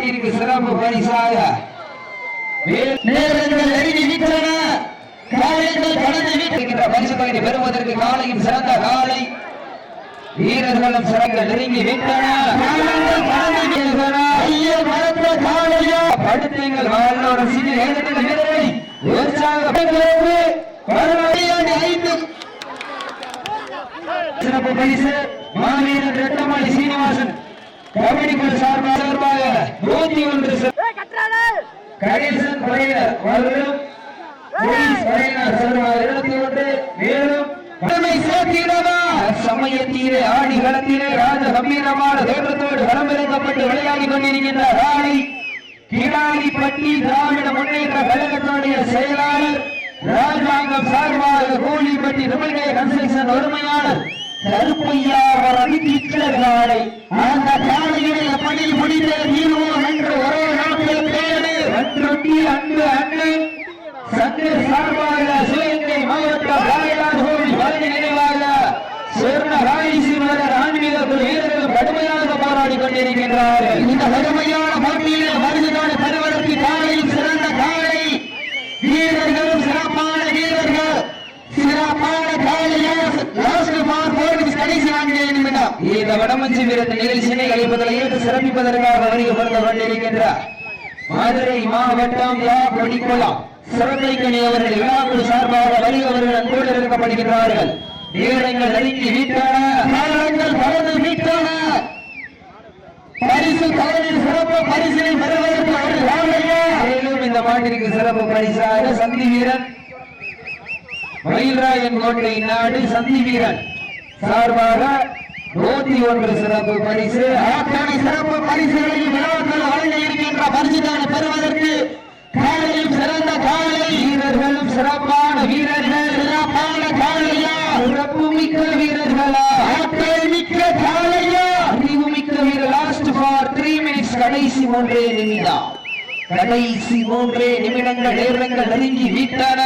மாட்டிற்கு சிறப்பு பரிசாக. நேரங்கள் நெருங்கி விட்டன காலைகள் கடந்து விட்டன பரிசு தொகையை பெறுவதற்கு காலையும் சிறந்த காலை. வீரர்களும் சிறந்த நெருங்கி விட்டன காலங்கள் சிறு நேரத்தில் வீரரை சிறப்பு பரிசு மாவீரன் ரெட்டமலை சீனிவாசன். கபடி குழு சார்பாக நூத்தி ஒன்று சிறப்பு கணேசன் படையினர் அவர்களும் போலீஸ் படையினர் சார்பாக இருபத்தி ஒன்று மேலும் கடமை சேர்த்திடவா சமயத்திலே ஆடி களத்திலே ராஜ கம்பீரமான தோற்றத்தோடு களமிறக்கப்பட்டு விளையாடி கொண்டிருக்கின்ற ராணி கிடாரிப்பட்டி திராவிட முன்னேற்ற கழகத்தினுடைய செயலாளர் ராஜாங்கம் சார்பாக கூலிப்பட்டி தமிழ்கை கன்ஸ்ட்ரக்ஷன் ஒருமையாளர் கருப்பையா ரவிதிக்கிறாரை அந்த காலையினை எப்படி முடிந்த தீர்வோம் என்று ஒரே நாட்டில் பேரு அன்றொட்டி சார்பாக சிவகங்கை மாவட்ட கோவில் நினைவாக ராயசீவரர் வீரர்கள் கடுமையாக போராடி கொண்டிருக்கின்றார்கள். இந்த கடுமையான போட்டியிலே மருதுகாடு பெறுவதற்கு காலையில் சிறந்த காலை. வீரர்களும் சிறப்பான வீரர்கள். சிறப்பான காலையா லாஸ்ட் பார் போர்டு கடைசி நான்கு நிமிடம் இந்த வடமஞ்சி வீரத்தின் நிகழ்ச்சியினை அளிப்பதில் ஏற்று சிறப்பிப்பதற்காக வருகப்படுத்த கொண்டிருக்கின்றார் மதுரை மாவட்டம் யா கொடிக்குளம் சிறந்தைக்கணி அவர்கள் விழாக்குழு சார்பாக வருகிறவர்கள் அன்போடு இருக்கப்படுகின்றார்கள் நேரங்கள் நெருங்கி வீட்டான காலங்கள் கடந்து பரிசு தலைவர் சிறப்பு பரிசினை பெறுவதற்கு ஒரு காலையா மேலும் இந்த மாட்டிற்கு சிறப்பு பரிசாக சந்தி வீரன் மயில்ராயன் கோட்டை நாடு சந்தி வீரன். சார்பாக நூத்தி ஒன்று சிறப்பு பரிசு. அத்தனை சிறப்பு பரிசுகளையும் விழாக்கள் வழங்க இருக்கின்ற பரிசுகளை பெறுவதற்கு காலையும் சிறந்த காலை வீரர்களும் சிறப்பான வீரர்கள். சிறப்பான காலையா? சிறப்பு மிக்க வீரர்களா? ஆற்றல் மிக்க காலையா? அறிவு மிக்க வீரர். லாஸ்ட் ஃபார் த்ரீ மினிட்ஸ் கடைசி மூன்றே நிமிடம். கடைசி மூன்றே நிமிடங்கள் நேரங்கள் நெருங்கி விட்டன.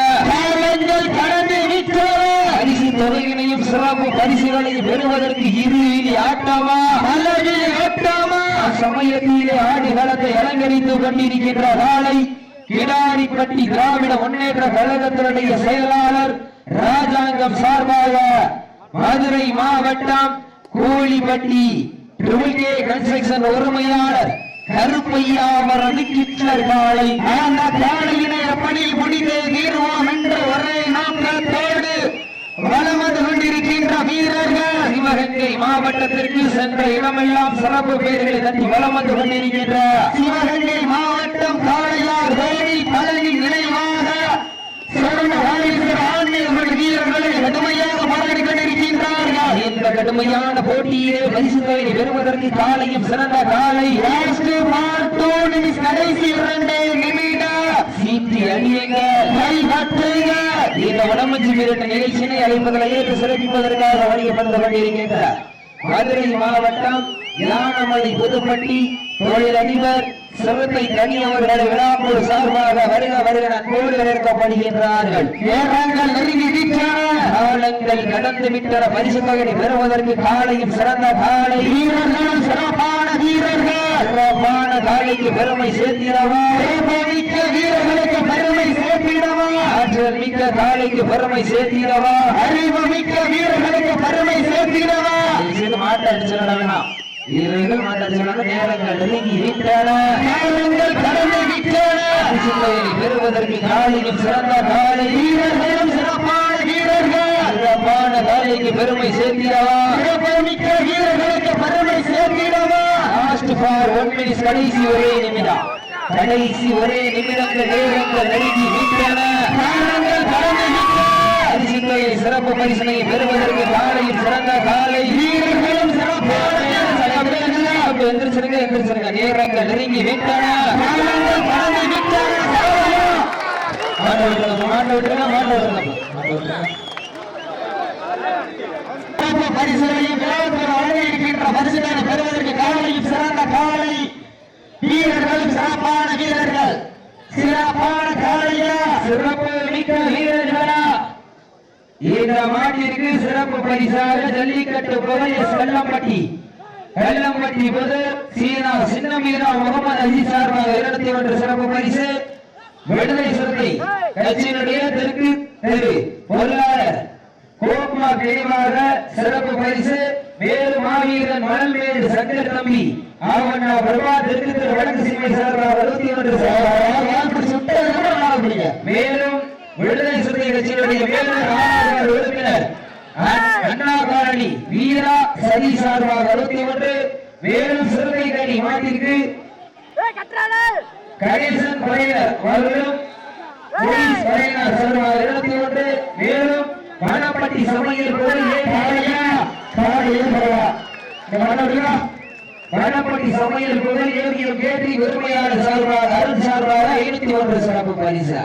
கடந்து விட்டன. பரிசு தொகையினையும் சிறப்பு பரிசுகளையும் பெறுவதற்கு இனி ஆட்டமா? ஓட்டாமா சமயத்திலே ஆடி களத்தை கொண்டிருக்கின்ற நாளை கிடாரிப்பட்டி திராவிட முன்னேற்ற கழகத்தினுடைய செயலாளர் ராஜாங்கம் சார்பாக மதுரை மாவட்டம் கூலிப்பட்டி ட்ரிபிள் கே கன்ஸ்ட்ரக்ஷன் ஒருமையாளர் கருப்பையா அவரது கிட்லர் காலை அந்த காலையினை எப்படி முடிந்து தீர்வோம் என்ற ஒரே நோக்கத்தோடு வளமது கொண்டிருக்கின்ற வீரர்கள் சிவகங்கை மாவட்டத்திற்கு சென்ற இடமெல்லாம் சிறப்பு பெயர்களை தட்டி வலம் வந்து கொண்டிருக்கின்ற சிவகங்கை மாவட்டம் காளையார் வேலி பழனி நினைவாக வீரர்களை கடுமையாக கொண்டிருக்கின்றார்கள். இந்த கடுமையான போட்டியிலே பரிசுகளை பெறுவதற்கு காலையும் சிறந்த காலை கடைசி இரண்டு நிமிடம் சீட்டி அணியுங்க கை இந்த உடம்பு வீரட்ட நிகழ்ச்சியினை அழைப்புகளை ஏற்று சிறப்பிப்பதற்காக வழியப்பட்டு கொண்டிருக்கின்றார் மதுரை மாவட்டம் யானமலை புதுப்பட்டி தொழில் அதிபர் சிறுத்தை தனி அவர்களை விழாப்பூர் சார்பாக வருக வருக அன்போடு வரவேற்கப்படுகின்றார்கள் நேரங்கள் நெருங்கி விட்டன காலங்கள் கடந்து விட்டன. பரிசு தொகை பெறுவதற்கு காலையும் சிறந்த காலை. வீரர்களும் சிறப்பான வீரர்கள். சிறப்பான காலைக்கு பெருமை சேர்த்திடவா மிக்க வீரர்களுக்கு பெருமை சேர்த்திடவா ஆற்றல் மிக்க காலைக்கு பெருமை சேர்த்திடவா அறிவு மிக்க வீரர்களுக்கு பெருமை சேர்த்திடவா இது மாட்ட அடிச்சிட வேணாம் வீரர்கள் மாட்ட அடிச்சிடாங்க நேரங்கள் நெருங்கி விட்டன காலங்கள் கடந்து விட்டன பரிசு தொகையை பெறுவதற்கு காலையும் சிறந்த காலை. வீரர்களும் சிறப்பான வீரர்கள். சிறப்பான காலைக்கு பெருமை சேர்த்திடவா சிறப்பு மிக்க வீரர்களுக்கு பெருமை சேர்த்திடவா லாஸ்ட் ஃபார் ஒன் மினிட்ஸ் கடைசி ஒரே நிமிடம். கடைசி ஒரே நிமிடங்கள் நேரங்கள் நெருங்கி விட்டன காலங்கள் கடந்து விட்டன சிறப்பு பரிசனை பெறுவதற்கு காலையும் சிறந்த காலை. வீரர்களும் சிறப்பான எந்திரிச்சிருங்க எந்திரிச்சிருங்க. நேரங்கள் நெருங்கி விட்டன விட்டன விட்டுருங்க விட்டுருங்க விட்டுருங்க சிறப்பு பரிசுகளை பெறுவதற்கு சிறந்த சிறப்பான வீரர்கள். சிறப்பான காலையா சிறப்பு மிக்க வீரர்களா? இந்த மாட்டிற்கு சிறப்பு பரிசாக ஜல்லிக்கட்டு புகைய செல்லப்பட்டி கல்லம்பட்டி புதர் சீனா சின்னமீரா முகமது அஜித் சார்பாக இருபத்தி ஒன்று சிறப்பு பரிசு. விடுதலை சிறுத்தை கட்சியினுடைய தெற்கு தெரு பொருளாளர் கோகுமார் நினைவாக சிறப்பு பரிசு வேலு மாவீரன் மணல்மேடு சங்கர் தம்பி ஆவண்ணா பிரபா தெற்கு தெரு வடக்கு சீமை சார்பாக இருபத்தி ஒன்று மேலும் விடுதலை சிறுத்தை கட்சியினுடைய மேலும் உறுப்பினர் அண்ணா காலனி வீரா சதி சார்பாக அறுபத்தி ஒன்று. மேலும் சிறுத்தை கணி மாட்டிற்கு கணேசன் படையினர் அவர்களும் சார்பாக இருபத்தி ஒன்று. மேலும் வனப்பட்டி சமையல் கோயில் ஏ பாளையா காலையில் பரவா இந்த மன்னர்களா வனப்பட்டி சமையல் கோயில் ஏவியம் கேட்டி உரிமையாளர் சார்பாக அருள் சார்பாக ஐநூத்தி ஒன்று சிறப்பு பரிசு.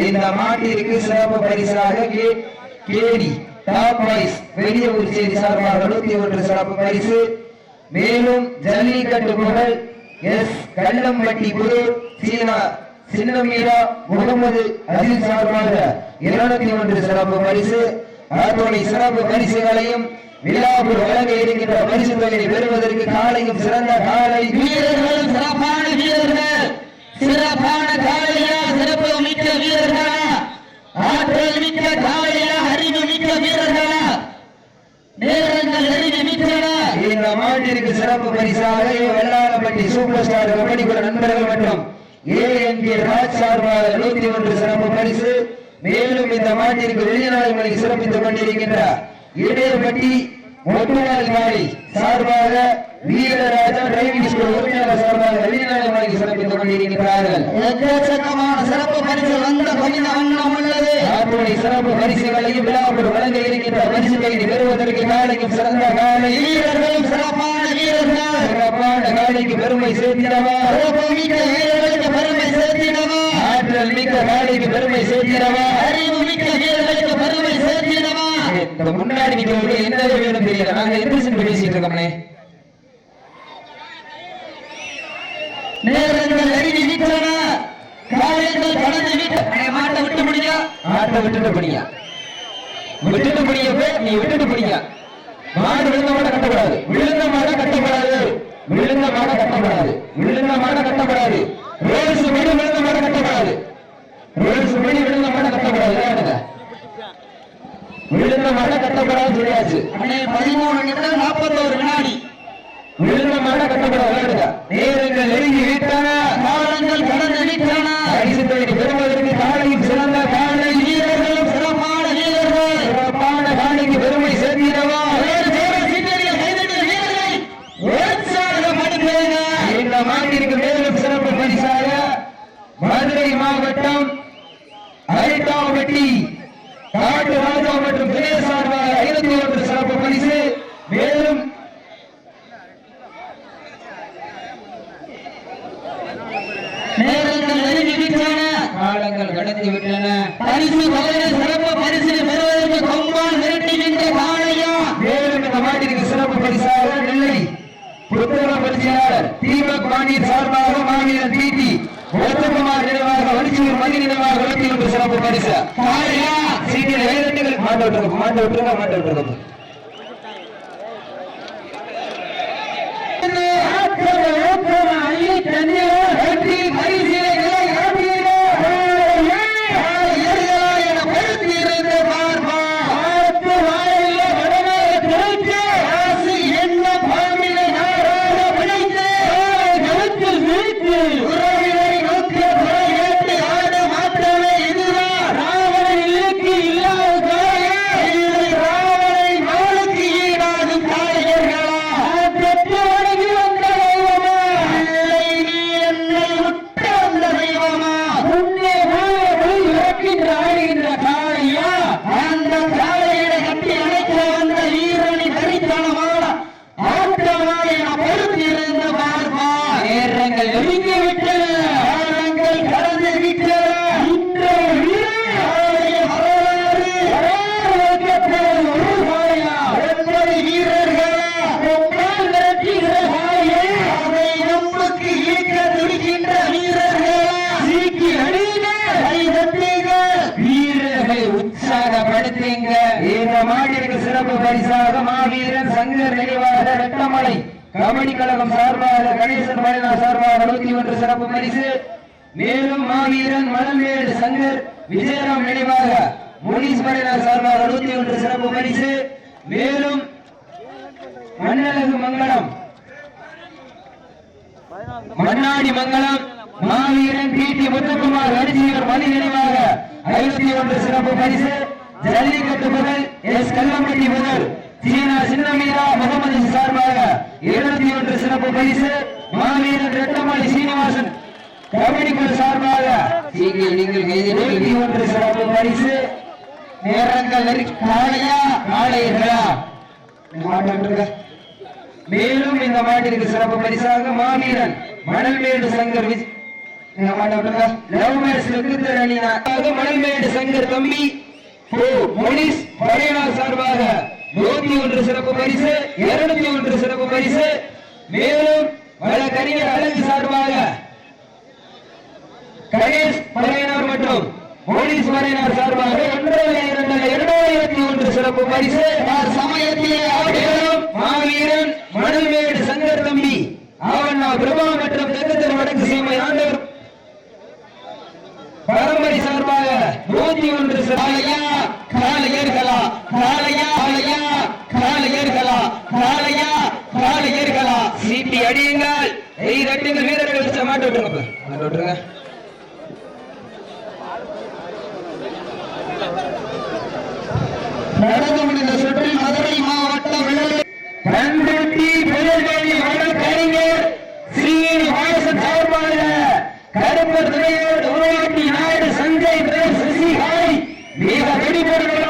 இந்த மாட்டிற்கு சிறப்பு பரிசாக கேடி டாப் பாய்ஸ் வெளியூர் செய்தி சார்பாக நூத்தி ஒன்று சிறப்பு பரிசு. மேலும் ஜல்லிக்கட்டு புகழ் எஸ் கல்லம்பட்டி புது சீனா சின்னமீரா முகமது அஜித் சார்பாக இருநூத்தி ஒன்று சிறப்பு பரிசு அத்துணை சிறப்பு பரிசுகளையும் விழாவில் வழங்க இருக்கின்ற பரிசு தொகையை பெறுவதற்கு காலையும் சிறந்த காலை வீரர்கள் சிறப்பான வீரர்கள். சிறப்பான காளையா சிறப்பு மிக்க வீரர்களா? ஆற்றல் மிக்க காளையா அறிவு மிக்க வீரர்களா? நேரங்கள் அறிவு மிக்கனா இந்த மாட்டிற்கு சிறப்பு பரிசாக வெள்ளாளப்பட்டி சூப்பர் ஸ்டார் கபடி நண்பர்கள் மற்றும் ஏஎன்கே ராஜ் சார்பாக நூத்தி ஒன்று சிறப்பு பரிசு. மேலும் இந்த மாட்டிற்கு வெளிநாடுகளை சிறப்பித்துக் கொண்டிருக்கின்ற இடையப்பட்டி ஒட்டுநாள் காலை சார்பாக வீரராஜா டிரைவிங் ஸ்கூல் உரிமையாளர் சார்பாக வெளிநாடுகளை சிறப்பித்துக் கொண்டிருக்கிறார்கள் எக்கச்சக்கமான சிறப்பு பரிசு வந்த உள்ளது. அத்துணை சிறப்பு பரிசுகளையும் விழாவில் வழங்க இருக்கின்ற பரிசுகளை பெறுவதற்கு காலையும் சிறந்த காலை வீரர்களும் சிறப்பான வீரர்கள். சிறப்பான காலைக்கு பெருமை சேர்த்திடவா? சிறப்பு மிக்க வீரர்களுக்கு பெருமை சேர்த்திடவா? ஆற்றல் மிக்க காலைக்கு பெருமை சேர்த்திடவா? அறிவு மிக்க வீரர்களுக்கு பெருமை சேர்த்திடவா? இந்த முன்னாடி நிக்கிறவங்க என்ன வேணும் தெரியல நாங்க சென்று பேசிட்டு இருக்கோம்னே நேரங்கள் கடந்து விட்ட மாட்டை விட்டு முடியா ஆட்டை விட்டுட்டு படியா? விட்டுட்டு போய் நீ விட்டுட்டு படியா? மாடு விழுந்த மாட கட்டக்கூடாது. விழுந்த மாட கட்டக்கூடாது. விழுந்த மாட கட்டக்கூடாது. விழுந்த மாட கட்டக்கூடாது. ரோல்ஸ் மீது விழுந்த மாட கட்டக்கூடாது. ரோல்ஸ் மீது விழுந்த மாட விளையாடுங்க விழுந்த மாட சொல்லியாச்சு. அண்ணே பதிமூணு நிமிடம் நாற்பத்தோரு வினாடி. விழுந்த மாட விளையாடுங்க நேரங்கள் நெருங்கி விட்டன காலங்கள் கடந்து விட்டன பரிசு தொகை பெறுவதற்கு காலையில் சிறந்த காலை வீரர்களும் சிறப்பான வீரர்கள் சிறப்பான காலைக்கு பெருமை சேர்த்திடவா வேறு வேறு சீட்டடியில் கைதட்டு வீரர்களை உற்சாகப்படுத்துங்க இந்த மாட்டிற்கு மேலும் சிறப்பு பரிசாக மதுரை மாவட்டம் அரிட்டாவட்டி காட்டு ராஜா மற்றும் துணை சார்பாக ஐநூத்தி ஒன்று சிறப்பு பரிசு மேலும் நேரங்கள் நெருங்கி விட்டன காலங்கள் கடந்து விட்டன பரிசு வகையை சிறப்பு பரிசு பெறுவதற்கு கொம்பால் விரட்டி நின்ற காளையா மேலும் இந்த மாட்டிற்கு சிறப்பு பரிசாக நெல்லை புத்தக பரிசையாளர் தீபக் பாண்டியன் சார்பாக மாநிலம் டிடி முத்துக்குமார் நினைவாக வலிச்சூர் மணி ஒன்று சிறப்பு பரிசு காளையா சீட்டில் ஏழெட்டுகள் மாட்ட விட்டுருக்கும் மாட்ட விட்டுருங்க மாட்ட விட்டுருக்கும் வெற்றி கபடி கழகம் சார்பாக கணேசன் மலைனா சார்பாக நூத்தி ஒன்று சிறப்பு பரிசு. மேலும் மாவீரன் மணல்மேடு சங்கர் விஜயராம் நினைவாக முனிஸ் மலைனா சார்பாக நூத்தி ஒன்று சிறப்பு பரிசு. மேலும் மண்ணழகு மங்களம் மண்ணாடி மங்களம் மாவீரன் பி டி முத்துக்குமார் அரிசியர் மணி நினைவாக ஐநூத்தி ஒன்று சிறப்பு பரிசு. ஜல்லிக்கட்டு முதல் எஸ் கல்லம்பட்டி முதல் சீனா சின்னமீரா முகமது சார்பாக இருநூத்தி ஒன்று சிறப்பு பரிசு மாவீரன் ரெட்டமலை சீனிவாசன் கபடி குழு சார்பாக நீங்கள் இருநூத்தி ஒன்று சிறப்பு பரிசு. நேரங்கள் காளையர்களா மாட்டாங்க மேலும் இந்த மாட்டிற்கு சிறப்பு பரிசாக மாவீரன் மணல்மேடு சங்கர் மணல்மேடு சங்கர் தம்பி ஓ, முனிஸ் படையினர் சார்பாக நூத்தி ஒன்று சிறப்பு பரிசு இருநூத்தி ஒன்று சிறப்பு பரிசு. மேலும் வழக்கறிஞர் அழகு சார்பாக கணேஷ் படையினர் மற்றும் போலீஸ் படையினர் சார்பாக இரண்டாயிரத்தி ஒன்று சிறப்பு பரிசு. சமயத்திலே மேலும் மாவீரன் மணல்மேடு சங்கர் தம்பி ஆவண்ணா பிரபா மற்றும் தெற்கத்தர் வடக்கு சீமை ஆண்டவர் பரம்பரை சார்பாக நூத்தி ஒன்று காளையா காளையர்களா காளையா காளையா காளையர்களா காளையா காளையர்களா சீட்டி அடியுங்கள். எய் தட்டுங்கள் வீரர்கள் வச்ச மாட்டு விட்டுருங்க. மாட்டு விட்டுருங்க. நடந்து முடிந்த சுற்றில் மதுரை மாவட்டம் பண்ருட்டி பெருங்கோழி வழக்கறிஞர் ஸ்ரீனிவாசன் சார்பாக கருப்பர் துறையோடு உருவாக்கி நாடு சஞ்சய் சசிகாய். மிக வெடிபொருளுடன்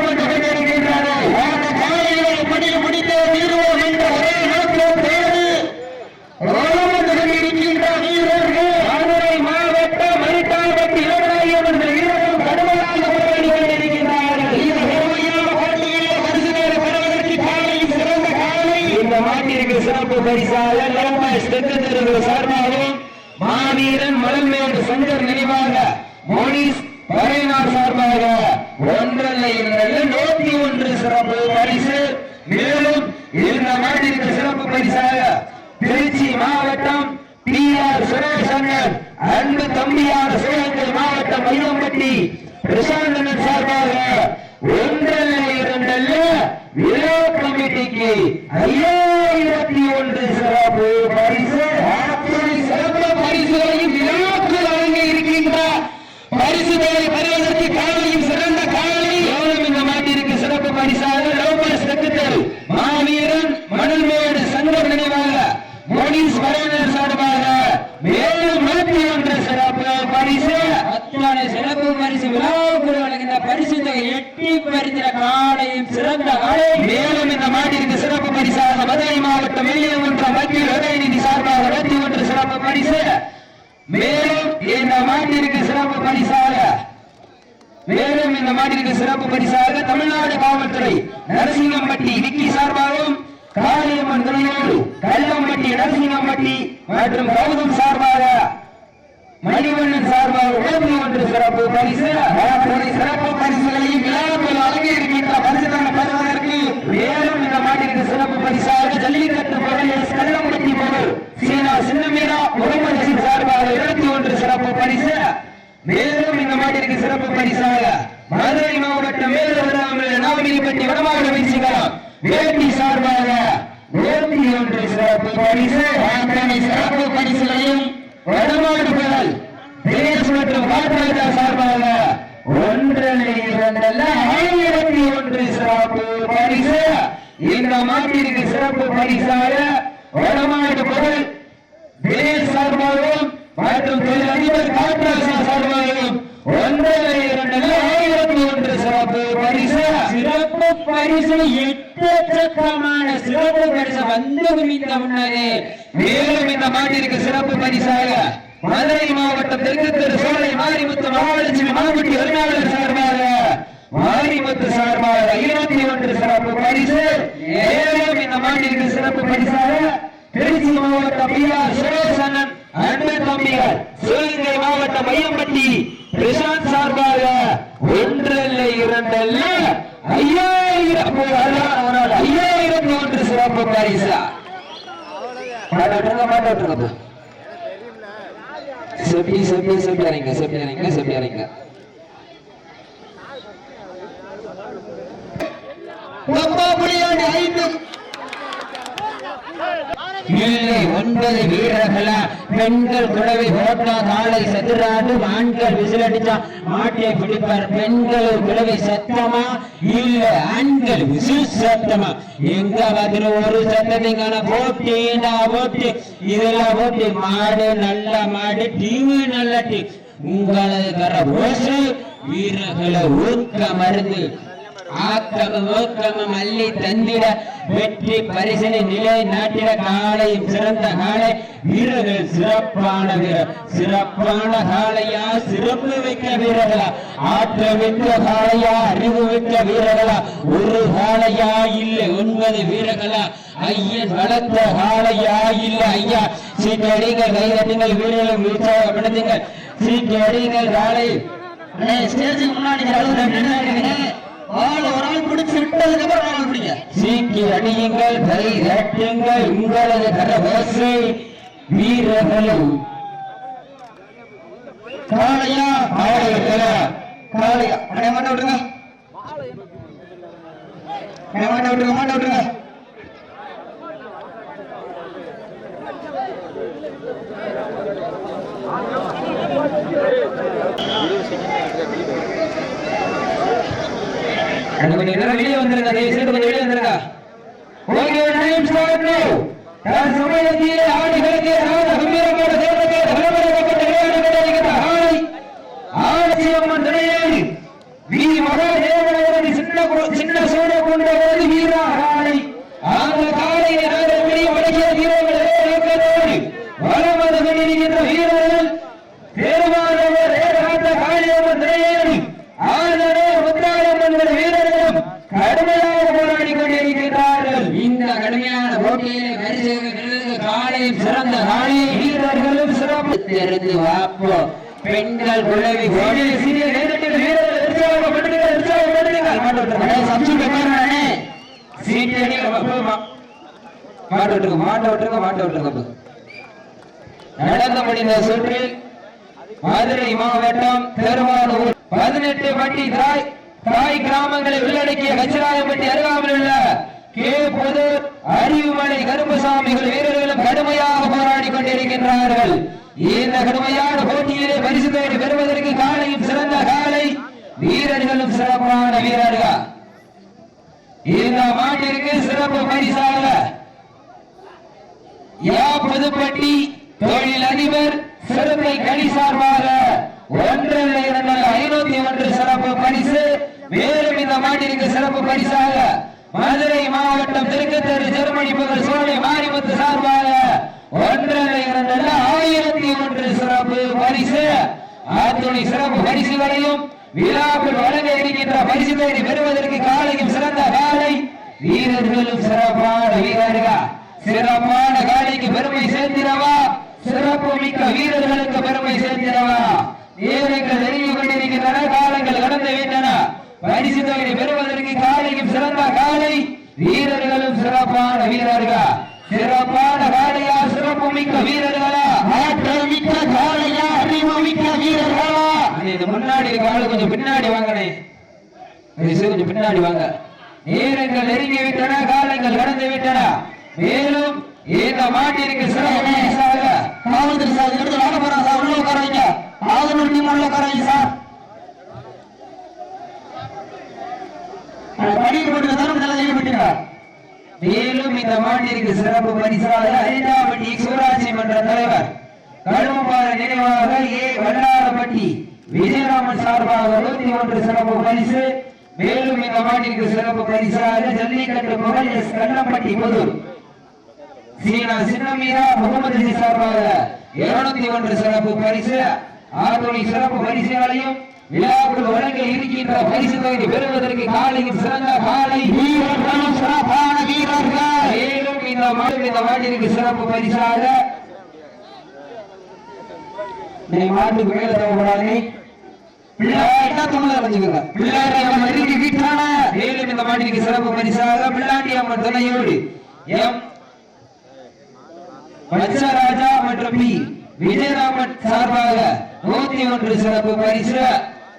இருபத்தி ஒன்று சிறப்பு பரிசு. மேலும் இந்த மாட்டிற்கு சிறப்பு பரிசாக மதுரை மாவட்டம் வடமாவட்ட வேட்டி சார்பாக ஒன்று சிறப்பு பரிசு. சிறப்பு பரிசுகளையும் மற்றும் காட்ராஜா சார்பாக ஒன்றரை இரண்டல்ல ஆயிரத்தி ஒன்று சிறப்பு பரிசு. இந்த மாட்டிற்கு சிறப்பு பரிசாக வடமாடு தினேஷ் சார்பாகவும் மற்றும் சார்பாகவும் ஆயிரத்தி ஒன்று சிறப்பு பரிசு. சிறப்பு பரிசு எக்கச்சக்கமான சிறப்பு பரிசு வந்து மேலும் இந்த மாட்டிற்கு சிறப்பு பரிசாக மதுரை மாவட்டம் தெற்கு தெரு சோலை மாரிமுத்து மகாலட்சுமி மாவட்டி உரிமையாளர் சார்பாக மாரிமுத்து சார்பாக இருபத்தி ஒன்று சிறப்பு பரிசு. மேலும் இந்த மாட்டிற்கு சிறப்பு பரிசாக திருச்சி மாவட்டம் பி சுரேசனன் தம்பிகள் சிவகங்கை மாவட்டம் மையம்பட்டி பிரசாந்த் சார்பாக ஒன்றல்ல இரண்டு ஐயாயிரம் சிறப்பு ஐயாயிரம் ஒன்று சிறப்பு பரிசா. மாட்டோட்டுங்க செப்பி செப்பி செப்பி அறிங்க செப்பி அறிங்க செப்பி அறிங்க ஐந்து. இல்லை ஒன்பது வீரர்களா பெண்கள் குழவை போட்டா காலை சதுராண்டு ஆண்கள் விசிலடிச்சா மாட்டியை பிடிப்பார். பெண்கள் குழவை சத்தமா? இல்ல ஆண்கள் விசில் சத்தமா? எங்க பதில் ஒரு சத்தத்தைங்கான போட்டிடா போட்டி இதெல்லாம் போட்டி. மாடு நல்ல மாடு டீம் நல்ல டீம் உங்களது கர ஓசு வீரர்களை ஊக்க மருந்து. ஆத்தம ஊக்கமும் அள்ளி தந்திட வெற்றி பரிசனை நிலை நாட்டிட காலையும் சிறந்த காலை வீரர்கள் சிறப்பான வீரர். சிறப்பான காளையா சிறப்பு மிக்க வீரர்களா? ஆற்றமிக்க காளையா அறிவு மிக்க வீரர்களா? ஒரு காளையா இல்லை ஒன்பது வீரர்களா? ஐயன் வளர்த்த காளையா இல்லை ஐயா? சீக்கடிகள் கைதட்டுங்கள் வீரர்களும் உற்சாகப்படுத்துங்கள். சீக்கடிகள் காலை. ஸ்டேஜுக்கு முன்னாடி ஆள் ஒரு ஆள் பிடிச்சு விட்டதுக்கு அப்புறம் ஆள் பிடிங்க. சீக்கி அடியுங்கள் கை தட்டுங்கள் உங்களது கரவாசை வீரர்களும் காளையா? ஆளுகளா காளையா. அண்ணே மாட்ட விட்டுருங்க. அண்ணே மாட்ட விட்டுருங்க மாட்ட விட்டுருங்க. எனக்கு கொஞ்சம் நேரம் வெளியே வந்துருங்க தயவு செய்து கொஞ்சம் வெளியே வந்துருங்க ஓகே டைம் ஸ்டார்ட் நோ தன் சமயத்திலே ஆடுகளுக்கு ராஜ கம்பீரமான தேவதைக்கு பலப்படுத்தப்பட்ட விளையாடுகிற ஆணை ஆட்சியம்மன் துணையாடி வீ மகாதேவனவரது சின்ன சின்ன சோழ கொண்டவரது வீரா ஆணை அந்த காலையை நாங்கள் பெரிய வடக்கிய வீரர்கள் நோக்கத்தோடு வலம் வந்து கொண்டிருக்கின்ற வீரர்கள் பெருமானவர் ஏகாந்த காளியம்மன் துணையாடி ஆனரே முத்தாரம் என்கிற வீரர்களும் கடுமையாக போராடி கொண்டிருக்கிறார்கள் இந்த கடுமையான போட்டியிலே சிறந்த காலை வீரர்களும் சிறப்பு தெரிந்து பெண்கள் குழவி கோடி சிறிய நேரத்தில் வீரர்கள் சீட்டடி விட்டுருங்க மாட்ட விட்டுருங்க மாட்ட விட்டுருங்க முடிந்த சுற்றில் மதுரை மாவட்டம் பெருமானூர். பதினெட்டு பட்டி தாய் தாய் கிராமங்களை உள்ளடக்கிய கச்சிராயப்பட்டி அருகாமல் உள்ள கே. அறிவுமலை கருப்பசாமிகள் வீரர்களும் கடுமையாக போராடி கொண்டிருக்கின்றார்கள். இந்த கடுமையான போட்டியிலே பரிசு தேடி பெறுவதற்கு காலையும் சிறந்த காலை வீரர்களும் சிறப்பான வீரர்கள். இந்த மாட்டிற்கு சிறப்பு பரிசாக யா. புதுப்பட்டி தொழில் அதிபர் சிறுத்தை கனி சார்பாக ஒன்றல்ல இரண்டு ஐநூத்தி ஒன்று சிறப்பு பரிசு. மேலும் இந்த மாட்டிற்கு சிறப்பு பரிசாக மதுரை மாவட்டம் திருக்கத்தேரு ஜெர்மனி பகல் சோலை மாரிமுத்து சார்பாக ஒன்றரை இரண்டு ஆயிரத்தி ஒன்று சிறப்பு பரிசு. அத்துணை சிறப்பு பரிசுகளையும் விழாக்கள் வழங்க இருக்கின்ற பரிசு தேடி பெறுவதற்கு காலையும் சிறந்த காலை. வீரர்களும் சிறப்பான வீரர்கள். சிறப்பான காலைக்கு பெருமை சேர்த்திடவா? சிறப்பு மிக்க வீரர்களுக்கு பெருமை சேர்த்திடவா? வீரர்கள் நெருங்கி கொண்டிருக்கின்றன காலங்கள் கடந்து விட்டன. பரிசு தொகை பெறுவதற்கு காலையும் சிறந்த காலை வீரர்களும் சிறப்பான வீரர்கள்? சிறப்பான காலையா சிறப்பு மிக்க வீரர்களா? ஆற்றல் மிக்க அறிவு மிக்க வீரர்களா? இது முன்னாடி ஆளு கொஞ்சம் பின்னாடி வாங்கனே கொஞ்சம் பின்னாடி வாங்க. நேரங்கள் நெருங்கி விட்டன காலங்கள் கடந்து விட்டன. மேலும் இந்த மாட்டிற்கு சிறப்பு காவல்துறை சார் உள்ள உட்கார வைங்க ஆதனூர் டீம் உள்ள உட்கார வைங்க சார் படிக்க போட்டு தரம் நல்லா ஈடுபட்டுங்க மேலும் இந்த மாட்டிற்கு சிறப்பு பரிசாக ஐந்தாவட்டி சூராட்சி மன்ற தலைவர் கடுமபார நினைவாக ஏ. வல்லாரப்பட்டி விஜயராமன் சார்பாக இருபத்தி ஒன்று சிறப்பு பரிசு. மேலும் இந்த மாட்டிற்கு சிறப்பு பரிசாக ஜல்லிக்கட்டு புகழ் எஸ். கண்ணப்பட்டி புதூர். சீனா சின்னமீரா முகமது சார்பாக இருநூத்தி ஒன்று சிறப்பு பரிசு. ஆத்துணை சிறப்பு பரிசுகளையும் விழாவுக்கு வழங்க இருக்கின்ற பரிசு பெறுவதற்கு காலையில் சிறந்த காலை வீரர்களும் சிறப்பான வீரர்கள். மேலும் இந்த மாடு இந்த மாட்டிற்கு சிறப்பு பரிசாக நீ மேல தேவைப்படாதே. மேலும் இந்த மாட்டிற்கு சிறப்பு பரிசாக பிள்ளாண்டி அம்மன் துணையோடு எம். வச்சராஜா மற்றும் பி. விஜயராமன் சார்பாக நூத்தி ஒன்று சிறப்பு பரிசு.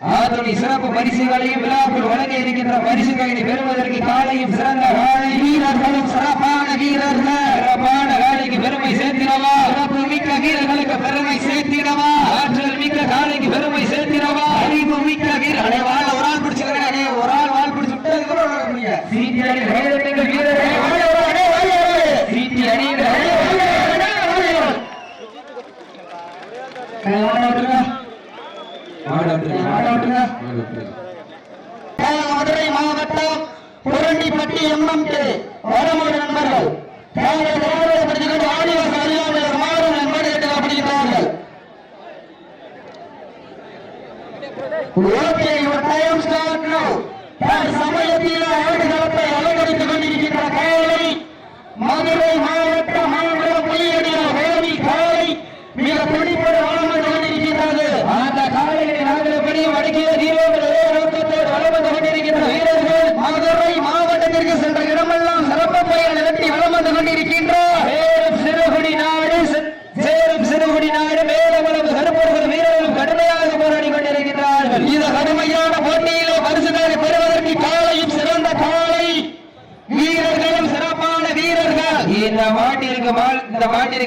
ஆதுணி சிறப்பு பரிசுகளையும் விழாக்குள் வழங்க இருக்கின்ற பரிசுகளை பெறுவதற்கு காலையும் சிறந்த காலை. வீரர்களும் சிறப்பான வீரர்கள். சிறப்பான காலைக்கு பெருமை சேர்த்திடவா சிறப்பு மிக்க வீரர்களுக்கு பெருமை சேர்த்திடவா ஆற்றல் மிக்க காலைக்கு பெருமை சேர்த்திடவா அறிவு மிக்க வீரர்களை வாழ ஒரு ஆள் பிடிச்சுக்கிறேன் அடே, ஒரு ஆள் வால் பிடிச்சு விட்டதுக்கு அப்புறம் விளையாட முடியாது. சீட்டி அணி கைதட்டுங்கள் வீரர்களே வாழ, வாழ, வாழ, வாழ. சீட்டி அணியுங்கள் வாழ, வாழ, வாழ. மாடு விட்டுருங்க. வாழ, விட்டுருங்க. மாடு விட்டுருங்க. மதுரை மாவட்டம் புரண்டிப்பட்டி எம்எம்கே வடமொழி நண்பர்கள். தாங்கள் ஆதிவாசி அறியாமல் மாறும் நண்பர்கள் அப்படிங்கிறார்கள் யுவர் டைம் ஸ்டார்ட் நவ சமயத்தில் ஆடுகளத்தை அலங்கரித்துக் கொண்டிருக்கின்ற காலை மதுரை மாவட்ட மாவட்ட புலியடியார் ஹோமி காலை மிக துடிப்போடு வளம் வந்து கொண்டிருக்கின்றது அந்த காலையை நாகப்படியும் அடக்கிய தீபங்கள் நோக்கத்தோடு வலம் வந்து கொண்டிருக்கின்ற வீரர்கள் மதுரை மாவட்டத்திற்கு சென்ற இடமெல்லாம் சிறப்பு பெயர் நிறுத்தி வளம் வந்து கொண்டிருக்கின்றார் சேரும் சிறுகுடி நாடு செ- சேரும் சிறுகுடி நாடு மேலவளவு கருப்பர்கள் வீரர்கள் கடுமையாக போராடி கொண்டிருக்கிறார்கள் இந்த கடுமையான போட்டியிலே பரிசுகளை பெறுவதற்கு காலையும் சிறந்த காலை வீரர்களும் சிறப்பான வீரர்கள் இந்த மாட்டிற்கு மா-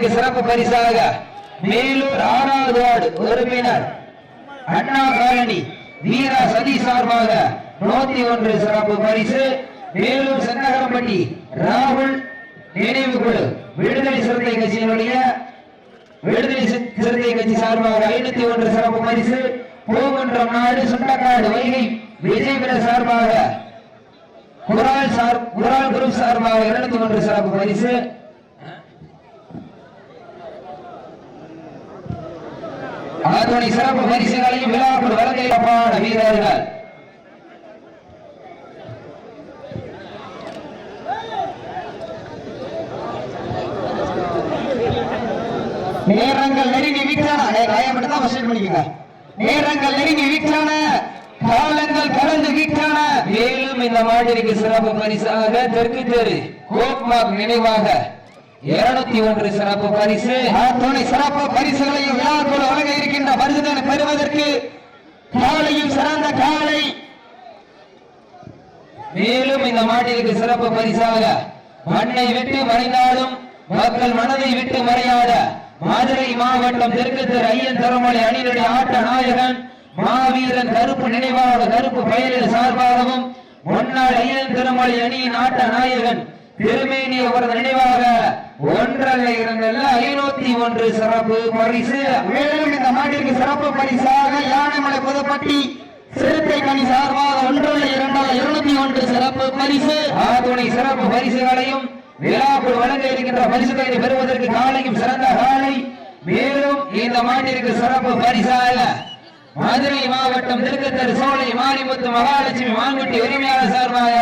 இந்த சிறப்பு பரிசாக மேலூர் ஆறாவது வார்டு உறுப்பினர் அண்ணா காலனி வீரா சதி சார்பாக நூத்தி ஒன்று சிறப்பு பரிசு. மேலூர் சென்னகரம்பட்டி ராகுல் நினைவு குழு விடுதலை சிறுத்தை கட்சியினுடைய விடுதலை சிறுத்தை கட்சி சார்பாக ஐநூத்தி ஒன்று சிறப்பு பரிசு. பூமன்றம் நாடு சுண்டக்காடு வைகை விஜயபுர சார்பாக குரால் சார் குரால் குரூப் சார்பாக இருநூத்தி ஒன்று சிறப்பு பரிசு. ஆதோனி சிறப்பு பரிசுகளையும் விழாக்குள் வழங்க வீரர்கள். நேரங்கள் நெருங்கி விட்டான காயப்பட்டு தான் ஃபர்ஸ்ட் பண்ணிக்கோங்க. நேரங்கள் நெருங்கி விட்டான காலங்கள் கடந்து விட்டான மேலும் இந்த மாதிரிக்கு சிறப்பு பரிசாக தெற்கு தெரு கோப்மாக் நினைவாக இருநூத்தி ஒன்று சிறப்பு பரிசு. துணை சிறப்பு பரிசுகளையும் விழாக்குள் வழங்க இருக்கின்ற பரிசுகளை பெறுவதற்கு காலையும் சிறந்த காலை. மேலும் இந்த மாட்டிற்கு சிறப்பு பரிசாக மண்ணை விட்டு மறைந்தாலும் மக்கள் மனதை விட்டு மறையாத மதுரை மாவட்டம் தெற்கு தெரு ஐயன் தரமலை அணியினுடைய ஆட்ட நாயகன் மாவீரன் கருப்பு நினைவாக கருப்பு பெயரில் சார்பாகவும் முன்னாள் ஐயன் திருமலை அணியின் ஆட்ட நாயகன் திருமேனி அவரது நினைவாக ஒன்றல்ல இடங்கள்ல ஐநூத்தி ஒன்று சிறப்பு பரிசு. மேலும் இந்த மாட்டிற்கு சிறப்பு பரிசாக யானைமலை புதுப்பட்டி சிறுத்தை கணி சார்பாக ஒன்றரை இரண்டல்ல இருநூத்தி ஒன்று சிறப்பு பரிசு. ஆதுணை சிறப்பு பரிசுகளையும் விழாக்குள் வழங்க இருக்கின்ற பரிசுகளை பெறுவதற்கு காலையும் சிறந்த காலை. மேலும் இந்த மாட்டிற்கு சிறப்பு பரிசாக மதுரை மாவட்டம் திருக்கத்தர் சோலை மாரிமுத்து மகாலட்சுமி மான்குட்டி உரிமையாளர் சார்பாக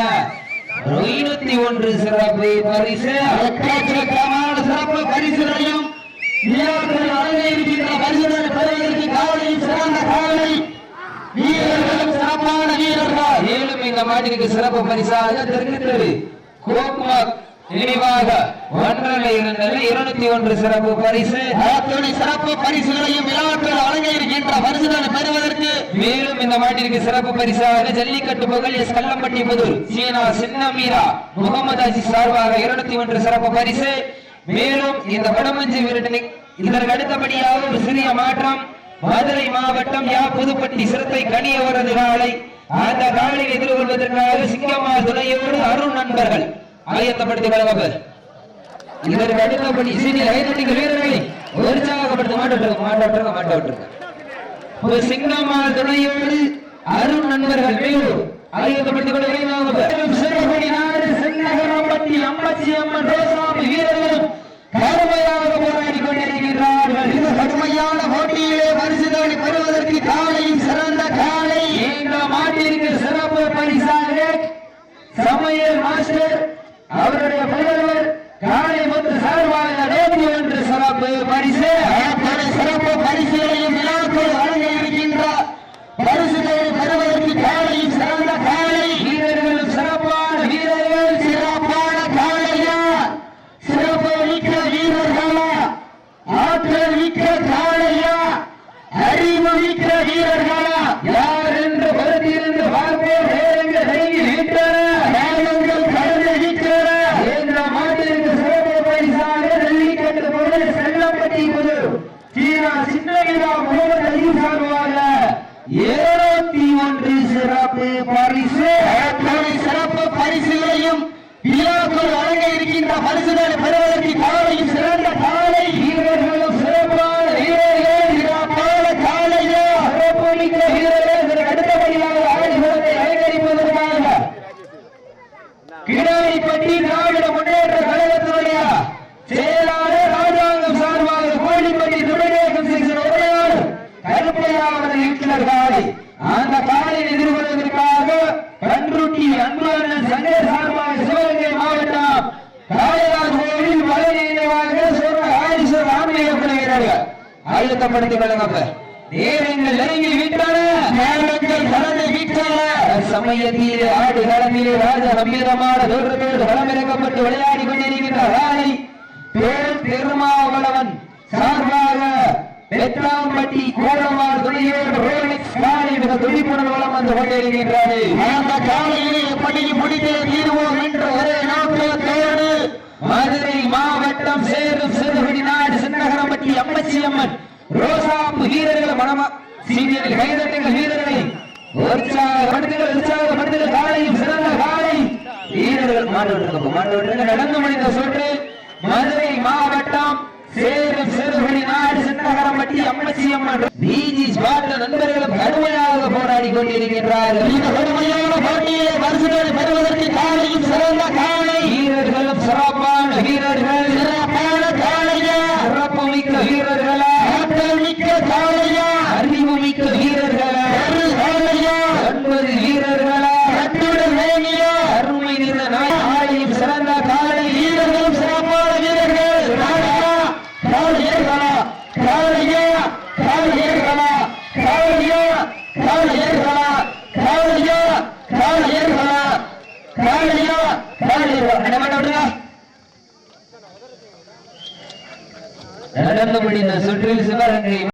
ஐநூத்தி ஒன்று சிறப்பு பரிசு. எக்கச்சக்கமான சிறப்பு பரிசுகளையும் விழாக்கள் வழங்க இருக்கின்ற பரிசுகளை பெறுவதற்கு காலையும் சிறந்த காலை. வீரர்களும் சிறப்பான வீரர்கள். மேலும் இந்த மாட்டிற்கு சிறப்பு பரிசாக திருக்கத்தர் கோக்மாக் இரண்டல்ல இருநூத்தி ஒன்று சிறப்பு பரிசு. அத்துணை சிறப்பு பரிசுகளையும் விழாக்கள் வழங்க இருக்கின்ற பரிசுகளை பெறுவதற்கு மேலும் இந்த மாட்டிற்கு சிறப்பு பரிசாக ஜல்லிக்கட்டு புகழ் எஸ் கல்லம்பட்டி புதூர் சீனா சின்ன மீரா முகமது அஜி சார்பாக இருநூத்தி ஒன்று சிறப்பு பரிசு. மேலும் இந்த வடமஞ்சி விருட்டினை இதற்கு அடுத்தபடியாக ஒரு சிறிய மாற்றம். மதுரை மாவட்டம் யா புதுப்பட்டி சிறுத்தை கனியவரது காலை அந்த காலை எதிர்கொள்வதற்காக சிங்கமா துணையோடு அருண் நண்பர்கள் ஆயத்தப்படுத்திக் கொள்ளுங்க இதற்கு அடுத்தபடி சீனியர் ஐநூறு வீரர்களை உற்சாகப்படுத்த மாட்டோம் மாட்டோம் மாட்டோம். ஒரு சிங்கம்மா துணையோடு அருண் நண்பர்கள் மேலும் ஆயுதப்படுத்திக் கொள்ள விரைவாக சிறுபடி நாடு சின்னகரம்பட்டி அம்மச்சி அம்மன் ரோசாமி வீரர்களும் கடுமையாக போராடி கொண்டிருக்கிறார்கள் இந்த கடுமையான போட்டியிலே பரிசுகளை பெறுவதற்கு காலையும் சிறந்த காலை இந்த மாட்டிற்கு சிறப்பு பரிசாக சமையல் மாஸ்டர் அவருடைய புதல்வர் காலை முத்து சார்பாக நூற்றி என்று சிறப்பு பரிசு அத்துணை சிறப்பு பரிசுகளையும் விழாக்கள் வழங்க இருக்கின்ற பரிசுகளை வீரர்களா யார் என்று பொறுத்திருந்து பார்ப்போம் நேரங்கள் நெருங்கி விட்டன நேரங்கள் கடந்து விட்டன இந்த மாட்டிற்கு சிறப்பு பரிசாக ஜல்லிக்கட்டு பொருள் செல்லப்பட்டி புதூர் சீனா சின்னகிரா முகமது அலி சார்பாக இருநூத்தி ஒன்று சிறப்பு பரிசு அத்தனை சிறப்பு பரிசுகளையும் விழாக்குள் வழங்க இருக்கின்ற பரிசுகளை பெறுவதற்கு காலையும் சிறந்த காலை வீரர்களும் சிறப்பான வீரர்கள் சிறப்பான காலையா சிறப்பு மிக்க வீரர்கள் இதற்கு அடுத்தபடியாக ஆடுகளத்தை அலங்கரிப்பதற்காக கிடாரிப்பட்டி திராவிட முன்னேற்ற கழகத்தினுடைய செயலாளர் ராஜாங்கம் சார்பாக கோழிப்பட்டி துணைநேகம் செக்ஷன் உரையாளர் கருப்பையா அவர்கள் இருக்கிறார் காலை அந்த காலையை எதிர்கொள்வதற்காக கன்றுட்டி அன்பான சங்க சார்பாக சிவகங்கை மாவட்டம் காளையார் கோவில் மலை நினைவாக சொல்ற ஆயுஷர் ராமலிங்கப்படுகிறார்கள் ஆயுதப்படுத்திக் கொள்ளுங்க நேரங்கள் நெருங்கி விட்டன நேரங்கள் கடந்து விட்டன. சமயத்திலே ஆடு களத்திலே ராஜ கம்பீரமான களமிறக்கப்பட்டு விளையாடி கொண்டிருக்கின்ற ராணி. சார்பாக ரோலிக்ஸ் துடிப்புடன் வளம் வந்து கொண்டிருக்கின்றது அந்த காலையை எப்படியும் முடித்தே தீர்வோம் என்ற ஒரே நோக்கத்தோடு மதுரை மாவட்டம் சேரும் சிறுகுடி நாடு சின்னகரம்பட்டி அம்மச்சி அம்மன் ரோசாப்பு வீரர்கள் மனமா சீனியர்கள் கைதட்டுங்கள் வீரர்களை. உற்சாகப்படுத்துங்கள் உற்சாகப்படுத்துங்கள். காலையும் சிறந்த காலை. வீரர்கள் மாண்டு விட்டுருங்க மாண்டு நடந்து முடிந்த சுற்று மதுரை மாவட்டம் சேரும் சிறுபடி நாடு சின்னகரம்பட்டி அம்மச்சி அம்மன். பிஜி ஸ்பாட்ட நண்பர்களும் கடுமையாக போராடி கொண்டிருக்கின்றார்கள். இந்த கடுமையான போட்டியை பரிசுகளை பெறுவதற்கு காலையும் சிறந்த காலை. வீரர்களும் சிறப்பான வீரர்கள் சிறப்பான காலையா சிறப்பு மிக்க வீரர்களா ஆற்றல் மிக்க காலையா அறிவு மிக்க வீரர்களா ஒரு காலையா ஒன்பது வீரர்களா கட்டுடன் வேணியா அருமை நிற நாளையும் சிறந்த காலை வீரர்களும் சிறப்பான வீரர்கள் காலையா காலையர்களா காலையா காலையர்களா காலையா காலையர்களா காலையா காலையர்களா காலையா காலையர்களா என்ன பண்ண விடுங்க நடந்து இந்த சுற்றில் சிவகங்கை